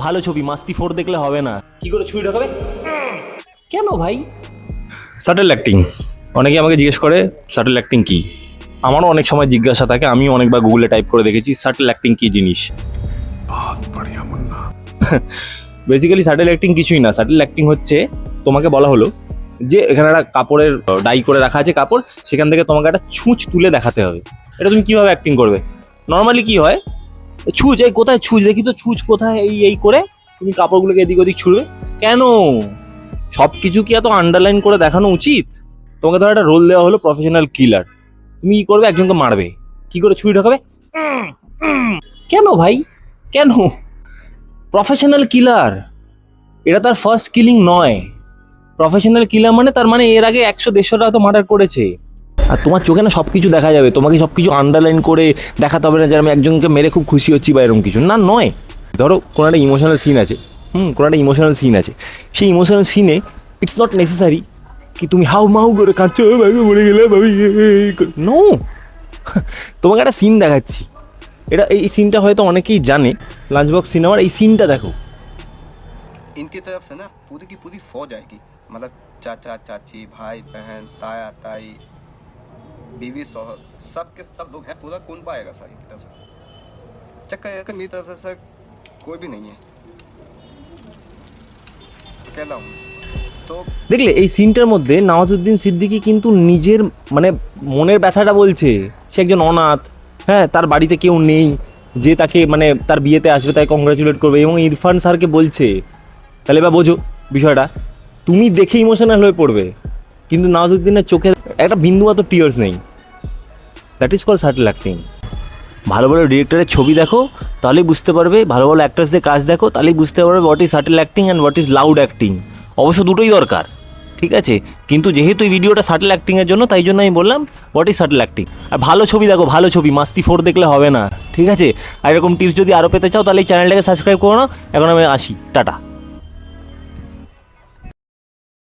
ভালো ছবি মাস্তি ফোর দেখলে হবে না। কি করে ছুরি ঢোকাবে? কেন ভাই? সাটেল অ্যাক্টিং অনেকে আমাকে জিজ্ঞেস করে সাটেল অ্যাক্টিং কি? আমারও অনেক সময় জিজ্ঞাসা থাকে আমি অনেকবার গুগলে টাইপ করে দেখেছি সাটেল অ্যাক্টিং কি জিনিস? বেসিক্যালি সাটেল অ্যাক্টিং কিছুই না। সাটেল অ্যাক্টিং হচ্ছে তোমাকে বলা হলো যে এখানে একটা কাপড়ের ডাই করে রাখা আছে কাপড় সেখান থেকে তোমাকে একটা ছুঁচ তুলে দেখাতে হবে। এটা তুমি কীভাবে অ্যাক্টিং করবে? নর্মালি কি হয় ছুঁচ, এই কোথায় ছুঁচ? দেখি তো ছুঁচ কোথায়? এই এই করে তুমি কাপড়গুলোকে এদিক ওদিক ছুঁড়বে। কেন? সব কিছু কি এত আন্ডারলাইন করে দেখানো উচিত? তোমাকে ধরো একটা রোল দেওয়া হলো প্রফেশনাল কিলার তুমি কি করবে? একজনকে মারবে। কি করে ছুরি ঢোকাবে। কেন ভাই? কেন? প্রফেশনাল কিলার এটা তার ফার্স্ট কিলিং নয়। প্রফেশনাল কিলার মানে তার মানে এর আগে একশো দেড়শোটা হয়তো মার্ডার করেছে। আর তোমার চোখে না সব কিছু দেখা যাবে তোমাকে সব কিছু আন্ডারলাইন করে দেখাতে হবে না যে আমি একজনকে মেরে খুব খুশি হচ্ছি বা এরকম কিছু না নয় ধরো কোনো একটা ইমোশনাল সিন আছে হুম কোনো একটা ইমোশনাল সিন আছে সেই ইমোশনাল সিনে ইটস নট নেসেসারি কি তুমি হাউ মাউ করে কাঁদছো ভাই মরে গেলে ভাবি নো তোমাকে একটা সিন দেখাচ্ছি এটা এই সিনটা হয়তো অনেকেই জানে লাঞ্চ বক্স সিনেমার এই সিনটা দেখো इनकी तरफ से ना पूरी की पूरी फौज आएगी मतलब चाचा चाची भाई बहन ताया ताई बीवी शौहर सब के सब लोग हैं पूरा कौन पाएगा सर इनकी तरफ से चक्कर ये है कि मेरी तरफ से सर कोई भी नहीं है अकेला हूँ तो দেখলে এই সিনটার মধ্যে নওয়াজুদ্দিন সিদ্দিকী কিন্তু নিজের মানে মনের ব্যথাটা বলছে সে একজন অনাথ হ্যাঁ তার বাড়িতে কেউ নেই যে তাকে মানে তার বিয়েতে আসবে তাকে কংগ্রাচুলেট করবে এবং ইরফান স্যারকে বলছে তাহলে এবার বোঝো বিষয়টা তুমি দেখে ইমোশনাল হয়ে পড়বে কিন্তু নওয়াজুদ্দিনের চোখে একটা বিন্দু মাত্র টিয়ার্স নেই That is call subtle acting ভালো ভালো ডিরেক্টরের ছবি দেখো, তাহলেই বুঝতে পারবে। ভালো ভালো অ্যাক্টার্সদের কাজ দেখো, তাহলেই বুঝতে পারবে what is subtle acting and what is loud acting অবশ্য দুটোই দরকার, ঠিক আছে? কিন্তু যেহেতু এই ভিডিওটা সাটেল অ্যাক্টিংয়ের জন্য, তাই জন্য আমি বললাম হোয়াট ইজ সাটেল অ্যাক্টিং আর ভালো ছবি দেখো, ভালো ছবি, মাস্তি ফোর দেখলে হবে না, ঠিক আছে? আর এরকম টিপস যদি আরও পেতে চাও, তাহলে এই চ্যানেলটাকে সাবস্ক্রাইব করো না। এখন আমি আসি, টাটা।